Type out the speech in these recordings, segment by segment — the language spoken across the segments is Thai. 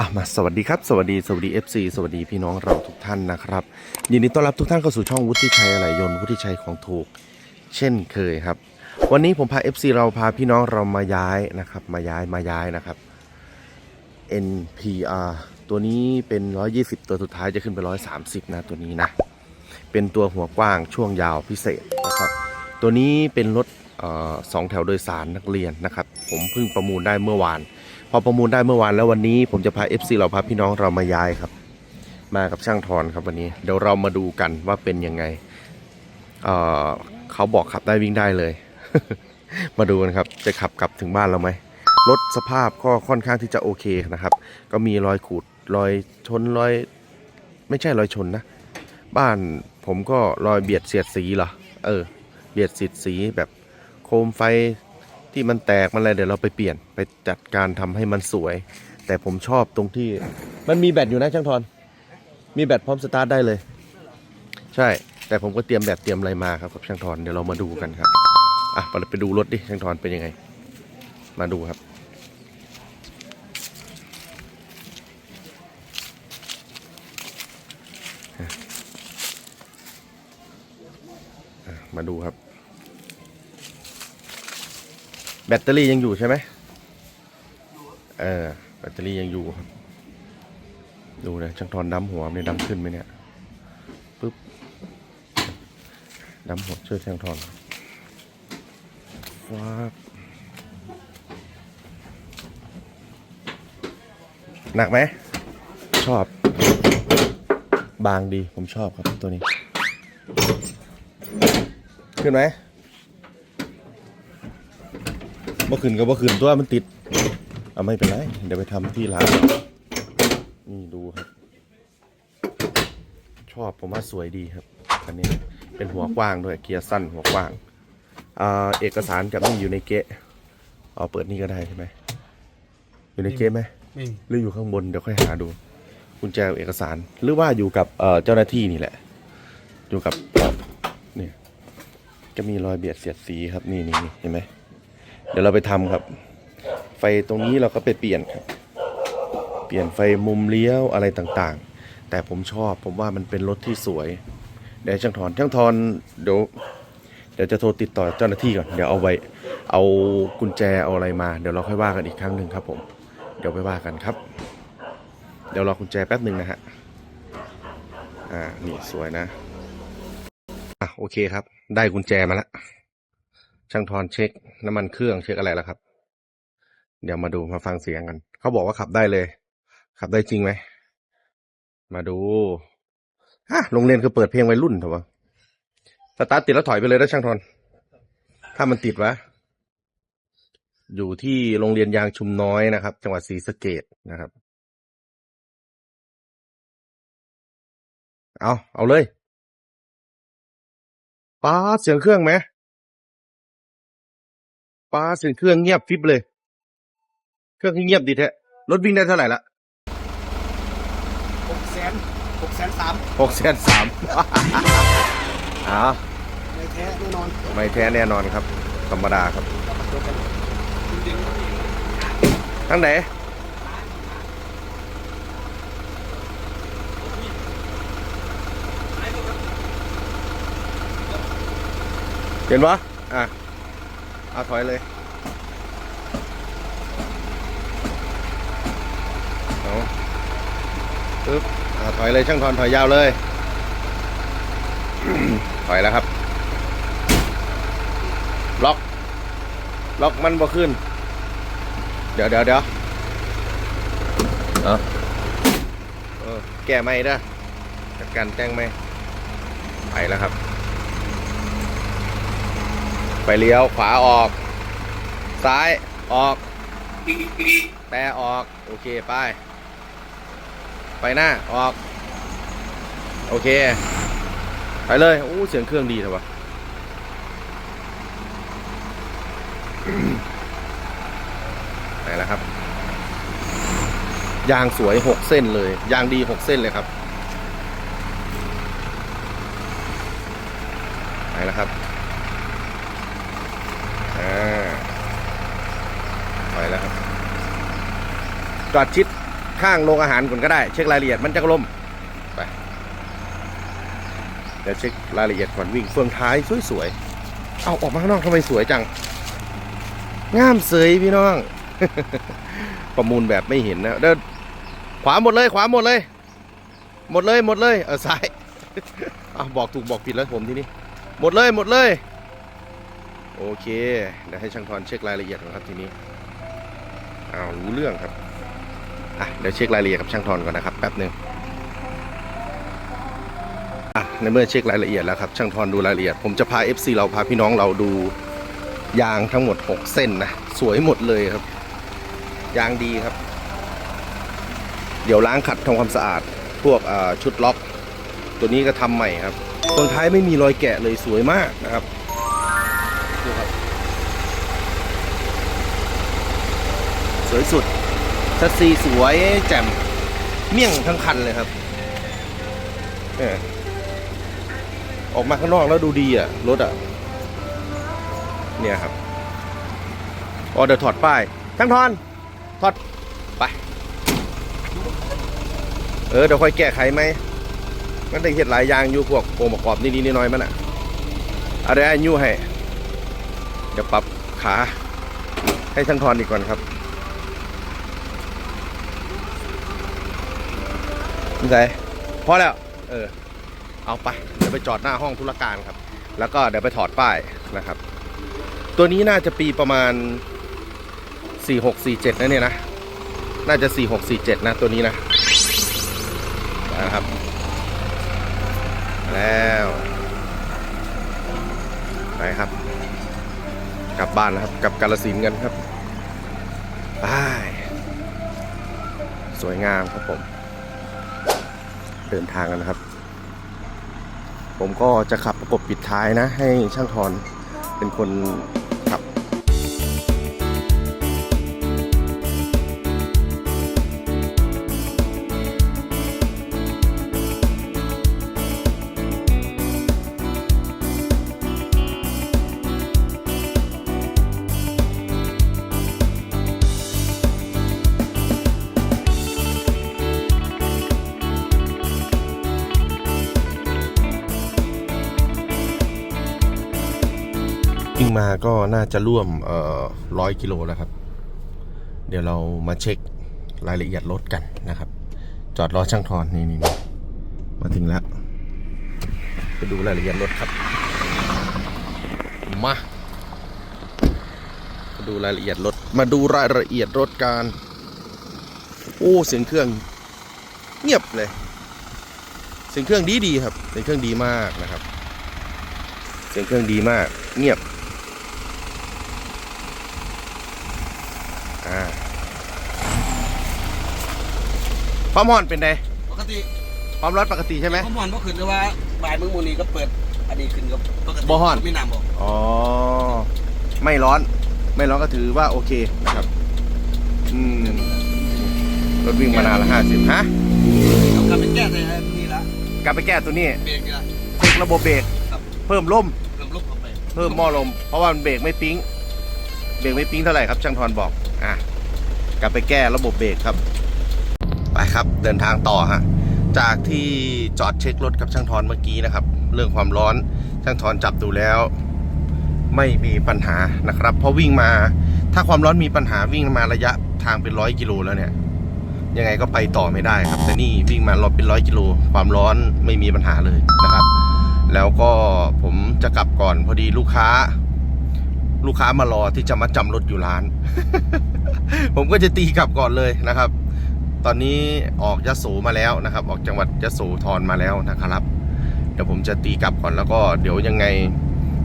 อะมาสวัสดีครับ สวัสดีสวัสดี FC สวัสดีพี่น้องเราทุกท่านนะครับ ยินดีต้อนรับทุกท่านเข้าสู่ช่องวุฒิชัยอะไหล่ยนต์วุฒิชัยของถูก เช่นเคยครับ วันนี้ผมพา FC เราพาพี่น้องเรามาย้ายนะครับ มาย้ายมาย้ายนะครับ NPR ตัวนี้เป็น 120 ตัวสุดท้ายจะขึ้นไป 130 นะตัวนี้นะ เป็นตัวหัวกว้างช่วงยาวพิเศษนะครับ ตัวนี้เป็นรถสองแถวโดยสารนักเรียนนะครับ ผมเพิ่งประมูลได้เมื่อวาน พอประมูลได้เมื่อวานแล้ววันนี้ผมจะพา FC เราพาพี่น้องเรามาย้ายครับ มากับช่างทอนครับวันนี้ เดี๋ยวเรามาดูกันว่าเป็นยังไงเเขาบอกขับได้วิ่งได้เลย มาดูกันครับ จะขับกลับถึงบ้านเราไหมรถสภาพก็ค่อนข้างที่จะโอเคนะครับ ก็มีรอยขูดรอยชนรอย ไม่ใช่รอยชนนะ บ้านผมก็รอยเบียดเสียดสีเหรอเออ เบียดเสียดสีแบบโคมไฟ ที่มันแตกมันอะไรเดี๋ยวเราไปเปลี่ยนไปจัดการทำให้มันสวย แต่ผมชอบตรงที่มันมีแบตอยู่นะช่างทอนมีแบตพร้อมสตาร์ทได้เลย ใช่ แต่ผมก็เตรียมแบตเตรียมอะไรมาครับกับช่างทอนเดี๋ยวเรามาดูกันครับอะไปดูรถดิช่างทอนเป็นยังไง มาดูครับมาดูครับ แบตเตอรี่ยังอยู่ใช่ไหมเออแบตเตอรี่ยังอยู่ครับ ดูนะช่างทอนดำหัวมันดำขึ้นไหมเนี่ยปึ๊บดำหัวช่วยช่างทอนว้าบหนักไหม ชอบ บางดีผมชอบครับตัวนี้ ขึ้นไหม เมื่อคืนก็เมื่อคืนตัวมันติดเอาไม่เป็นไร เดี๋ยวไปทำที่ร้านนี่ดูครับ ชอบผมว่าสวยดีครับคันนี้เป็นหัวกว้างด้วยเกียร์สั้นหัวกว้างอ่าเอกสารจะไม่อยู่ในเกะเอาเปิดนี่ก็ได้ใช่ไหมอยู่ในเกะไหมไม่มีหรืออยู่ข้างบนเดี๋ยวค่อยหาดูกุญแจเอกสารหรือว่าอยู่กับเอ่อเจ้าหน้าที่นี่แหละ อยู่กับเนี่ยจะมีรอยเบียดเสียดสีครับนี่นี่นี่เห็นไหม เดี๋ยวเราไปทำครับ ไฟตรงนี้เราก็ไปเปลี่ยนครับ เปลี่ยนไฟมุมเลี้ยวอะไรต่างๆ แต่ผมชอบผมว่ามันเป็นรถที่สวย เดี๋ยวช่างทอนช่างทอนเดี๋ยวเดี๋ยวจะโทรติดต่อเจ้าหน้าที่ก่อนเดี๋ยวเอาไว้เอากุญแจเอาอะไรมา เดี๋ยวเราค่อยว่ากันอีกครั้งหนึ่งครับผมเดี๋ยวไปว่ากันครับ เดี๋ยวรอกุญแจแป๊บหนึ่งนะฮะอ่านี่สวยนะอะโอเคครับ ได้กุญแจมาแล้ว ช่างทอนเช็คน้ำมันเครื่องเช็คอะไรแล้วครับ เดี๋ยวมาดูมาฟังเสียงกัน เขาบอกว่าขับได้เลย ขับได้จริงไหม มาดูฮะโรงเรียนคือเปิดเพลงวัยรุ่นเถอะวะสตาร์ทติดแล้วถอยไปเลยนะช่างทอน ถ้ามันติดวะ อยู่ที่โรงเรียนยางชุมน้อยนะครับ จังหวัดศรีสะเกดนะครับ เอาเอาเลยป้าเสียงเครื่องไหม ป้าดเสียงเครื่องเงียบฟิบเลย เครื่องที่เงียบดีแท้รถวิ่งได้เท่าไหร่ละหกแสนหกแสนสามหกแสนสามอ้าวไม่แท้แน่นอนไม่แท้แน่นอนครับ ธรรมดาครับทั้งไหนเห็นปะอะ เอาถอยเลยเอาปึ๊บอะถอยเลยช่างทอนถอยยาวเลย ถอยแล้วครับ ล็อก ล็อกมันบ่ขึ้น เดี๋ยวเดี๋ยวเดี๋ยวเอาเออแก้ไม่ได้จัดการแจ้งไม่ไปแล้วครับ ไปเลี้ยวขวาออก ซ้ายออก แปรออก โอเคไป ไปหน้าออก โอเค ไปเลยโอ้เสียงเครื่องดีเถอะวะไปแล้วครับ ยางสวยหกเส้นเลย ยางดีหกเส้นเลยครับไปแล้วครับ อ่า ไปแล้วครับ จอดชิดข้างโรงอาหารก่อนก็ได้ เช็ครายละเอียดมันจะกลมไปเดี๋ยวเช็ครายละเอียดก่อนวิ่งเฟืองท้ายสวยๆเอาออกมาข้างนอกทำไมสวยจังงามเสยพี่น้อง ประมูลแบบไม่เห็นนะเดินขวาหมดเลย ขวาหมดเลย หมดเลยหมดเลยเออซ้ายเอะบอกถูกบอกผิดแล้วผมที่นี่หมดเลยหมดเลย โอเคเดี๋ยวให้ช่างทอนเช็ครายละเอียดก่อนครับทีนี้อ้าวรู้เรื่องครับ อะเดี๋ยวเช็ครายละเอียดกับช่างทอนก่อนนะครับแป๊บหนึ่งอะในเมื่อเช็ครายละเอียดแล้วครับช่างทอนดูรายละเอียด ผมจะพา FC เราพาพี่น้องเราดูยางทั้งหมด 6 เส้นนะสวยหมดเลยครับ ยางดีครับ เดี๋ยวล้างขัดทำความสะอาด พวกชุดล็อก ตัวนี้ก็ทำใหม่ครับตรงท้ายไม่มีรอยแกะเลยสวยมากนะครับดูครับสวย สซีสวยแจ่มเมี่ยงทั้งคันเลยครับเออออกมาข้างนอกแล้วดูดีอะ รถอะ เนี่ยครับออเดอร์ถอดป้ายทั้งทอนถอดไป เออ เดี๋ยวค่อยแก้ไขไหมมันได้เห็ดหลายอย่างอยู่พวกองค์ประกอบนิดๆน้อยๆมันอะอะไรอันยูให้เดี๋ยวปรับขาให้ช่างทอนดีก่อนครับ นี่ไงพอแล้ว เออ เอาไป เดี๋ยวไปจอดหน้าห้องธุรการครับ แล้วก็เดี๋ยวไปถอดป้ายนะครับ ตัวนี้น่าจะปีประมาณ 4647 นะเนี่ยนะ น่าจะ 4647 นะตัวนี้นะ นะครับ แล้วไปครับ กลับบ้านแล้วครับ กลับกาลสินกันครับไปสวยงามครับผม เดินทางกันนะครับ ผมก็จะขับประกบปิดท้ายนะ ให้ช่างทอนเป็นคน มาก็น่าจะร่วมร้อยกิโลแล้วครับ เดี๋ยวเรามาเช็ครายละเอียดรถกันนะครับ จอดรอช่างทอนนี่นี่มาถึงแล้วไปดูรายละเอียดรถครับ มามาดูรายละเอียดรถ มาดูรายละเอียดรถการ โอ้เสียงเครื่องเงียบเลย เสียงเครื่องดีดีครับ เสียงเครื่องดีมากนะครับ เสียงเครื่องดีมาก เงียบ อ่า ความร้อนเป็นไงปกติความร้อนปกติใช่ไหม เขาหมอนบ่ขึ้นเลยว่าบ่ายมึงมูนี่ก็เปิด อันนี้ขึ้นกับปกติบ่ฮ้อน ไม่น้ำบอกอ๋อ ไม่ร้อน ไม่ร้อนก็ถือว่าโอเคนะครับ อืม รถวิ่งมานานละห้าสิบฮะ เอากลับไปแก้ในอันนี้ละกลับไปแก้ตัวนี้เบรกนี่ละ เช็คระบบเบรก ครับ เพิ่มลมเพิ่มลบออกไปเพิ่มหม้อลม เพราะว่ามันเบรกไม่ปิ๊ง เบรกไม่ปิ๊งเท่าไหร่ครับช่างทอนบอก อะ กลับไปแก้ระบบเบรกครับไป ครับ เดินทางต่อฮะจากที่จอดเช็ครถกับช่างทอนเมื่อกี้นะครับ เรื่องความร้อนช่างทอนจับดูแล้ว ไม่มีปัญหานะครับ เพราะวิ่งมา ถ้าความร้อนมีปัญหาวิ่งมาระยะทางเป็นร้อยกิโลแล้วเนี่ยยังไงก็ไปต่อไม่ได้ครับ แต่นี่วิ่งมารอบเป็นร้อยกิโลความร้อนไม่มีปัญหาเลยนะครับ แล้วก็ผมจะกลับก่อนพอดีลูกค้า ลูกค้ามารอที่จะมาจำรถอยู่ร้าน ผมก็จะตีกลับก่อนเลยนะครับ ตอนนี้ออกยะโสมาแล้วนะครับ ออกจังหวัดยะโสธรมาแล้วนะครับ เดี๋ยวผมจะตีกลับก่อนแล้วก็เดี๋ยวยังไง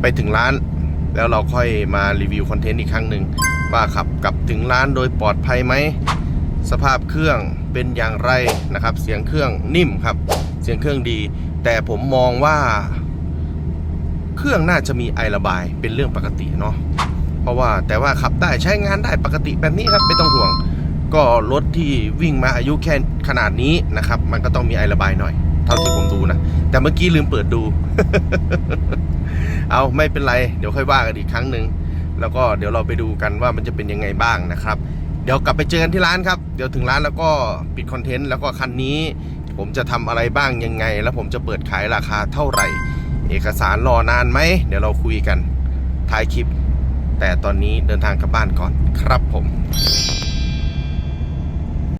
ไปถึงร้าน แล้วเราค่อยมารีวิวคอนเทนต์อีกครั้งหนึ่งว่าขับกลับถึงร้านโดยปลอดภัยไหมสภาพเครื่องเป็นอย่างไรนะครับ เสียงเครื่องนิ่มครับ เสียงเครื่องดี แต่ผมมองว่า เครื่องน่าจะมีไอระบายเป็นเรื่องปกติเนาะเพราะว่าแต่ว่าขับได้ใช้งานได้ปกติแบบนี้ครับไม่ต้องห่วง ก็รถที่วิ่งมาอายุแค่ขนาดนี้นะครับ มันก็ต้องมีไอระบายหน่อย เท่าที่ผมดูนะ แต่เมื่อกี้ลืมเปิดดู เอาไม่เป็นไร เดี๋ยวค่อยว่ากันอีกครั้งหนึ่งแล้วก็เดี๋ยวเราไปดูกันว่ามันจะเป็นยังไงบ้างนะครับ เดี๋ยวกลับไปเจอกันที่ร้านครับ เดี๋ยวถึงร้านแล้วก็ปิดคอนเทนต์แล้วก็คันนี้ ผมจะทำอะไรบ้างยังไง แล้วผมจะเปิดขายราคาเท่าไหร่ เอกสารรอนานไหมเดี๋ยวเราคุยกันท้ายคลิป แต่ตอนนี้เดินทางกลับบ้านก่อนครับผม